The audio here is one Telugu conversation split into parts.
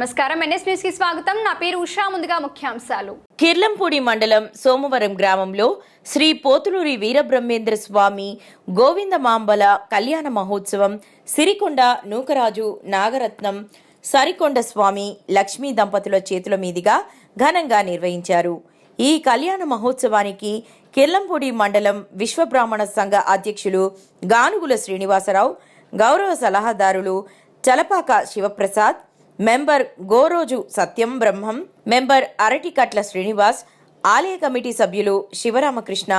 నమస్కారం. ఎన్ఎస్ న్యూస్కి స్వాగతం. నా పేరు ఉషా. ముందుగా ముఖ్యాంశాలు. కిర్లంపూడి మండలం సోమవరం గ్రామంలో శ్రీ పోతులూరి వీరబ్రహ్మేంద్ర స్వామి గోవిందమాంబల కళ్యాణ మహోత్సవం సిరికొండ నూకరాజు నాగరత్నం సరికొండ స్వామి లక్ష్మీ దంపతుల చేతుల మీదుగా ఘనంగా నిర్వహించారు. ఈ కళ్యాణ మహోత్సవానికి కిర్లంపూడి మండలం విశ్వబ్రాహ్మణ సంఘ అధ్యక్షులు గానుగుల శ్రీనివాసరావు గౌరవ సలహాదారులు చలపాక శివప్రసాద్ మెంబర్ గోరోజు సత్యం బ్రహ్మం మెంబర్ అరటికట్ల శ్రీనివాస్ ఆలయ కమిటీ సభ్యులు శివరామకృష్ణ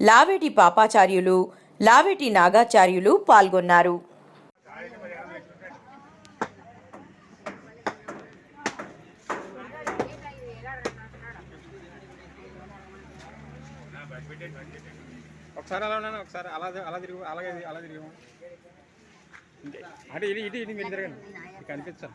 లావేటి పాపాచార్యులు లావేటి నాగాచార్యులు పాల్గొన్నారు. ఒకసారి అలా ఉన్నాను? ఒకసారి అలా అలా తిరుగు అలాగే అలా తిరిగి అంటే ఇది ఇది ఇది మీరు తిరగండి. కనిపించాను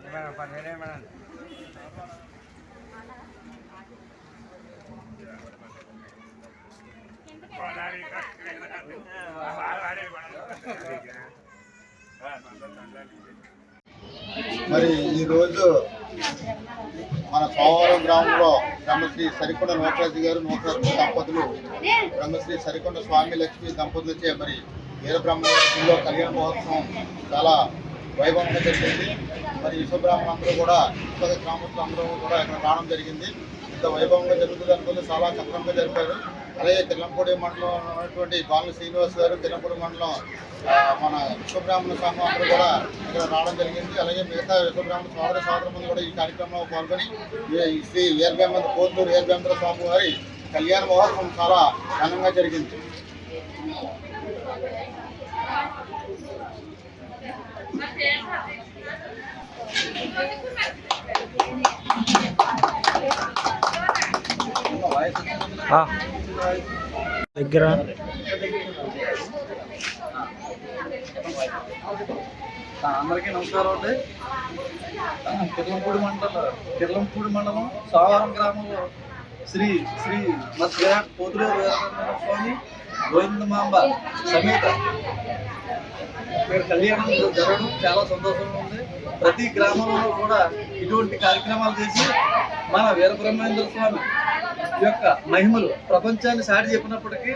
మీకు కనిపించాను మరి ఈరోజు మన సోమవారం గ్రామంలో బ్రహ్మశ్రీ సరికొండ నూకరాజు గారు నూకరాజు దంపతులు బ్రహ్మశ్రీ సరికొండ స్వామి లక్ష్మి దంపతులచే మరి వీరబ్రహ్మలో కళ్యాణ మహోత్సవం చాలా వైభవంగా జరిగింది. మరి విశ్వబ్రాహ్మణులు కూడా ఇతర గ్రామస్తులందరూ కూడా ఇక్కడ రావడం జరిగింది. ఇంత వైభవంగా జరుగుతుంది అనుకుంటే చాలా చక్రంగా జరిపారు. అలాగే తిల్లంపూడి మండలం ఉన్నటువంటి బాల శ్రీనివాస్ గారు కిల్లంపూడి మండలం మన విశ్వబ్రాహ్మణ సంఘం అందరూ కూడా ఇక్కడ రావడం జరిగింది. అలాగే మిగతా విశ్వబ్రాహ్మణ సోదర సోదర మంది కూడా ఈ కార్యక్రమంలో పాల్గొని శ్రీ వీరభేమంద కోతూరు వీరభేంద్ర స్వామి వారి కళ్యాణ మహోత్సవం చాలా ఘనంగా జరిగింది. దగ్గర. అందరికీ నమస్కారం అండి. కిర్లంపూడి మండలం కిర్లంపూడి మండలం సోమవారం గ్రామంలో శ్రీ శ్రీ మత్స్య పోతులూరు వీరభద్ర స్వామి గోవిందమాంబ సమేత. ఇక్కడ కళ్యాణం జరగడం చాలా సంతోషంగా ఉంది. ప్రతి గ్రామంలో కూడా ఇటువంటి కార్యక్రమాలు చేసి మన వీరబ్రహ్మేంద్ర స్వామి యొక్క మహిమలు ప్రపంచాన్ని సాటి చెప్పినప్పటికీ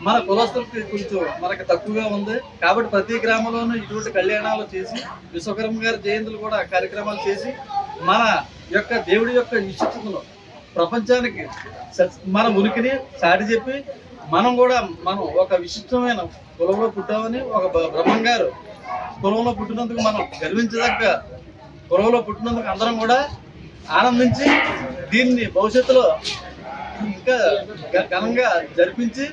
మన కులస్తులకి కొంచెం మనకు తక్కువగా ఉంది. కాబట్టి ప్రతి గ్రామంలోనూ ఇటువంటి కళ్యాణాలు చేసి విశ్వకర్మ గారి జయంతులు కూడా కార్యక్రమాలు చేసి మన యొక్క దేవుడి యొక్క విశిష్టతను ప్రపంచానికి మన ఉనికిని సాటి చెప్పి మనం కూడా మనం ఒక విశిష్టమైన కులంలో పుట్టామని ఒక బ- బ్రహ్మం గారు కులంలో పుట్టినందుకు మనం గర్వించదగ్గ కులంలో పుట్టినందుకు అందరం కూడా ఆనందించి దీన్ని భవిష్యత్తులో ఇంకా ఘనంగా జరిపించి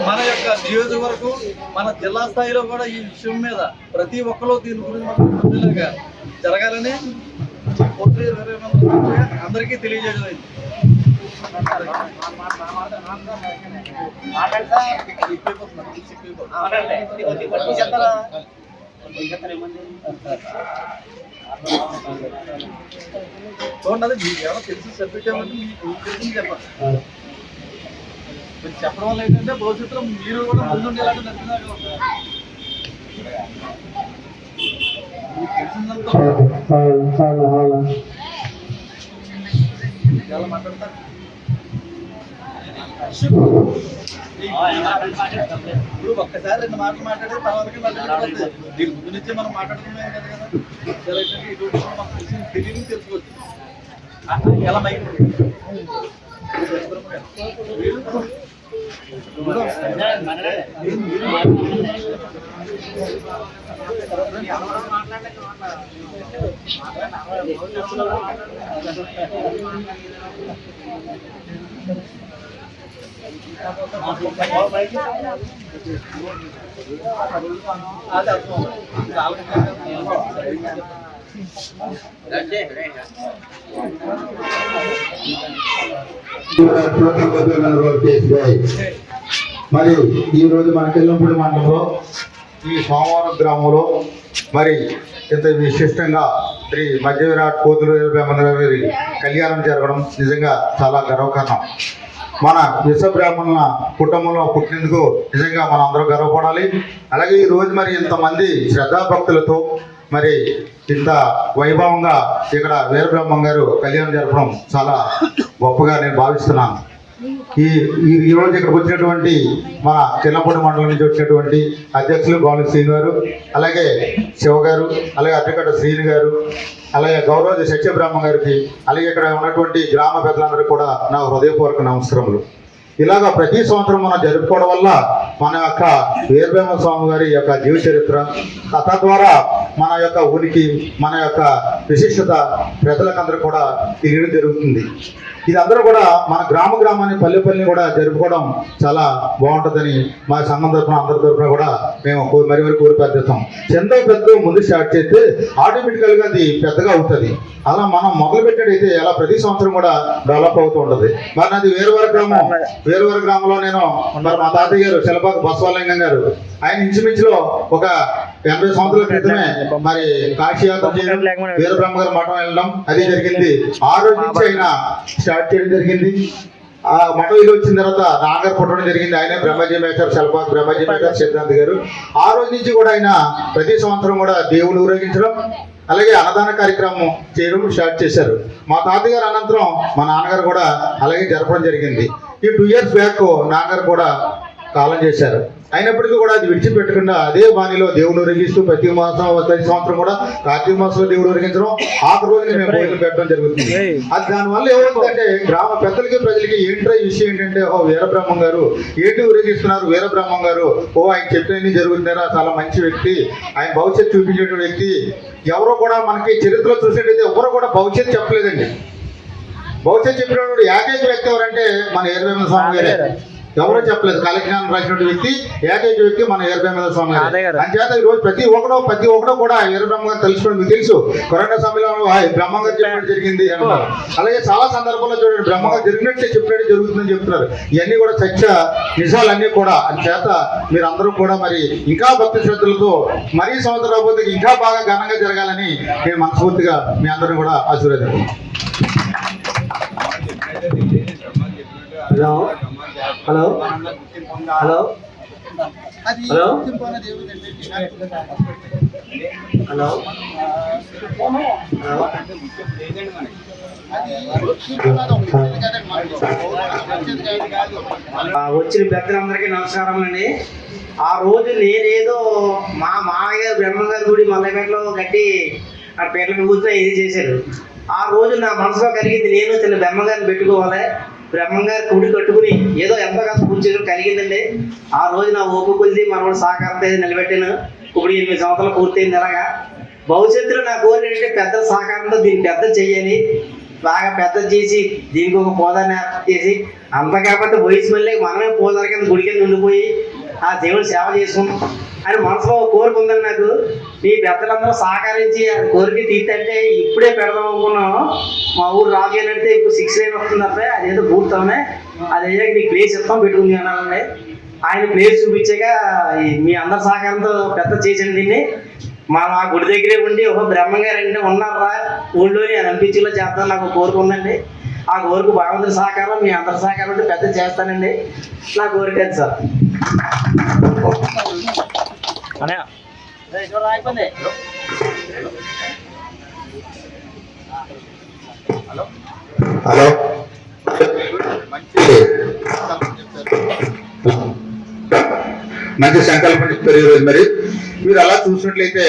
మన యొక్క నియోజకవర్గం మన జిల్లా స్థాయిలో కూడా ఈ విషయం మీద ప్రతి ఒక్కరూ దీని గురించి మనకు జరగాలని అందరికీ తెలియజేయడం అయింది. చూడండి మీకు తెలిసి మీకు తెలిసింది చెప్పండి మీరు చెప్పడం వల్ల ఏంటంటే భవిష్యత్తులో మీరు కూడా ముందుండేలాగా నచ్చినాగా ఉంటారు మీకు తెలిసిందంతా చాలా మాట్లాడతారు. ఇప్పుడు ఒక్కసారి రెండు మాటలు మాట్లాడే తర్వాత దీని ముందు నుంచి మనం మాట్లాడుతున్నాం కదా. కదా ఇటువంటి మనకు తెలిసి తెలియని తెలుసుకోవచ్చు. ఎలా మైక్? మాట్లాడలేదు మరి ఈ రోజు మన కిల్లంపూడి మండలంలో ఈ సోమవారం గ్రామంలో మరి ఇంత విశిష్టంగా శ్రీ మధ్య విరాట్ కోతులు గారి కళ్యాణం జరగడం నిజంగా చాలా గర్వకారణం. మన విశ్వబ్రాహ్మణుల కుటుంబంలో పుట్టినందుకు నిజంగా మనం అందరూ గర్వపడాలి. అలాగే ఈ రోజు మరి ఇంతమంది శ్రద్ధాభక్తులతో మరి ఇంత వైభవంగా ఇక్కడ వీరబ్రహ్మం గారు కళ్యాణం జరపడం చాలా గొప్పగా నేను భావిస్తున్నాను. ఈ ఈ రోజు ఇక్కడికి వచ్చినటువంటి మన చిన్నపూడి మండలం నుంచి వచ్చినటువంటి అధ్యక్షులు గౌరవ శ్రీను గారు అలాగే శివ గారు అలాగే అడ్వకేట్ శ్రీను గారు అలాగే గౌరవ సత్యబ్రహ్మ గారికి అలాగే ఇక్కడ ఉన్నటువంటి గ్రామ పెద్దలందరూ కూడా నా హృదయపూర్వక నమస్కారములు. ఇలాగ ప్రతి సంవత్సరం మనం జరుపుకోవడం వల్ల మన యొక్క వీరభీమ స్వామి గారి యొక్క జీవ చరిత్ర కథ ద్వారా మన యొక్క ఉనికి మన యొక్క విశిష్టత ప్రజలకందరూ కూడా తెలియడం జరుగుతుంది. ఇది అందరూ కూడా మన గ్రామ గ్రామాన్ని పల్లె పల్లెని కూడా జరుపుకోవడం చాలా బాగుంటుందని మా సంఘం తరఫున అందరి తరఫున కూడా మేము మరి మరి కోరి పెద్దాం చిన్న పెద్ద ముందు స్టార్ట్ చేస్తే ఆటోమేటికల్గా అది పెద్దగా అవుతుంది. అలా మనం మొదలు పెట్టేటైతే అలా ప్రతి సంవత్సరం కూడా డెవలప్ అవుతూ ఉంటుంది. మరి నాది వేరువారి గ్రామం. వేరువారి గ్రామంలో నేను మరి మా తాతయ్య గారు శిలపాక బసవలింగం గారు ఆయన ఇంచుమించులో ఒక ఎనభై సంవత్సరాల క్రితమే మరి కాశీయాత్ర చేయడం వీరబ్రహ్మ గారి మఠం వెళ్ళడం అది జరిగింది. ఆ రోజు నుంచి ఆయన స్టార్ట్ చేయడం జరిగింది. ఆ మఠం వచ్చిన తర్వాత నాగర్ పుట్టడం జరిగింది. ఆయన బ్రహ్మజీ మేకర్ శల్పాత్ బ్రహ్మజీ మేకర్ సిద్ధాంత్ గారు. ఆ రోజు నుంచి కూడా ఆయన ప్రతి సంవత్సరం కూడా దేవుని ఊరేగించడం అలాగే అన్నదాన కార్యక్రమం చేయడం స్టార్ట్ చేశారు. మా తాతగారు అనంతరం మా నాన్నగారు కూడా అలాగే జరపడం జరిగింది. ఈ టూ ఇయర్స్ బ్యాక్ నాన్నగారు కూడా కాలం చేశారు. అయినప్పటికీ కూడా అది విడిచిపెట్టకుండా అదే బాణిలో దేవుని ఊరేగిస్తూ ప్రతి మాసం ప్రతి సంవత్సరం కూడా కార్తీక మాసంలో దేవుడు ఊరేగించడం ఆ రోజున మేము భోజనం పెట్టడం జరుగుతుంది. అది దానివల్ల ఏమవుతుందంటే గ్రామ పెద్దలకి ప్రజలకి ఏంటో ఈ విషయం ఏంటంటే ఓ వీరబ్రహ్మం గారు ఏంటి ఊరేగిస్తున్నారు వీరబ్రహ్మం గారు? ఓ ఆయన చెప్పినవి జరుగుతున్నారా? చాలా మంచి వ్యక్తి. ఆయన భవిష్యత్తు చూపించే వ్యక్తి. ఎవరో కూడా మనకి చరిత్రలో చూసినట్టయితే ఎవరు కూడా భవిష్యత్తు చెప్పలేదండి. భవిష్యత్తు చెప్పినప్పుడు ఏకైక వ్యక్తి ఎవరంటే మన ఏర్వేమ స్వామి గారే. ఎవరో చెప్పలేదు. కాలజ్ఞానం రాసినటువంటి వ్యక్తి ఏకైక వ్యక్తి మన ఏర్వేమ స్వామి అంచేత ఈ రోజు ప్రతి ఒక్కడో ప్రతి ఒక్కడో కూడా ఏర్బ్రహ్మ గారు తెలుసుకోవడం మీకు తెలుసు. కరోనా సమయంలో "ఆ, బ్రహ్మ గారు చెప్పినట్టు జరిగింది అంటారు అలాగే చాలా సందర్భాల్లో చూడండి బ్రహ్మ గారు జరిగినట్టే చెప్పినట్టు జరుగుతుందని చెప్తున్నారు. ఇవన్నీ కూడా సత్య నిజాలన్నీ కూడా. అంచేత మీరు అందరూ కూడా మరి ఇంకా భక్తి శ్రద్ధలతో మరీ సంవత్సరం రాబోతే ఇంకా బాగా ఘనంగా జరగాలని నేను మనస్ఫూర్తిగా మీ అందరూ కూడా ఆశీర్వదిస్తున్నాను. Hello? Hello? Hello? Hello? Hello? వచ్చిన పెద్దలందరికీ నమస్కారం అండి ఆ రోజు నేనేదో మా మామయ్య బ్రహ్మగారి గుడి మల్లపేటలో కట్టి ఆ పేటలకు కూర్చుని ఇది చేశారు. ఆ రోజు నా మనసులో కలిగింది నేను చిన్న బ్రహ్మగారిని పెట్టుకోవాలి. బ్రహ్మంగా గుడి కట్టుకుని ఏదో ఎంతో కాస్త పూజ చేయడం కలిగిందండి. ఆ రోజు నా ఓపు కొలిది మనవాడు సహకారంతో నిలబెట్టాను. ఇప్పుడు ఎనిమిది సంవత్సరాలు పూర్తయింది అలాగా భవిష్యత్తులో నా కోరిక ఏంటంటే పెద్దల సహకారంతో దీన్ని పెద్ద చేయాలి. బాగా పెద్ద చేసి దీనికి ఒక పోదాన్ని చేసి అంత కాకపోతే వయసు మళ్ళీ మనమే పోదారి కింద గుడి కింద ఉండిపోయి ఆ దేవుని సేవ చేసుకుంటాం అని మనసులో ఒక కోరిక ఉందని నాకు. మీ పెద్దలందరూ సహకరించి కోరిక తీర్తంటే ఇప్పుడే పెడదాం అనుకున్నాం మా ఊరు రాజేనంటే ఇప్పుడు సిక్స్ లైన్ వస్తుంది అబ్బాయి. అదేదో పూర్తవునే అది అయ్యాక మీకు ప్లేస్ ఇస్తాం పెట్టుకుంది అన్నారండి ఆయన ప్లేస్ చూపించాక మీ అందరి సహకారంతో పెద్ద చేసిన దీన్ని. మా మా గుడి దగ్గరే ఉండి ఒక బ్రహ్మంగారు అంటే ఉన్నారా ఊళ్ళోని అని అనిపించేలా చేద్దాం నాకు ఒక కోరిక ఉందండి. ఆ కోరిక భగవంతుడి సహకారం మీ అందరి సహకారం ఉంటే పెద్ద చేస్తానండి. నా కోరిక సార్. అయిపోయింది హలో మంచి సంకల్పం చెప్పారు ఈరోజు మరి. మీరు అలా చూసినట్లయితే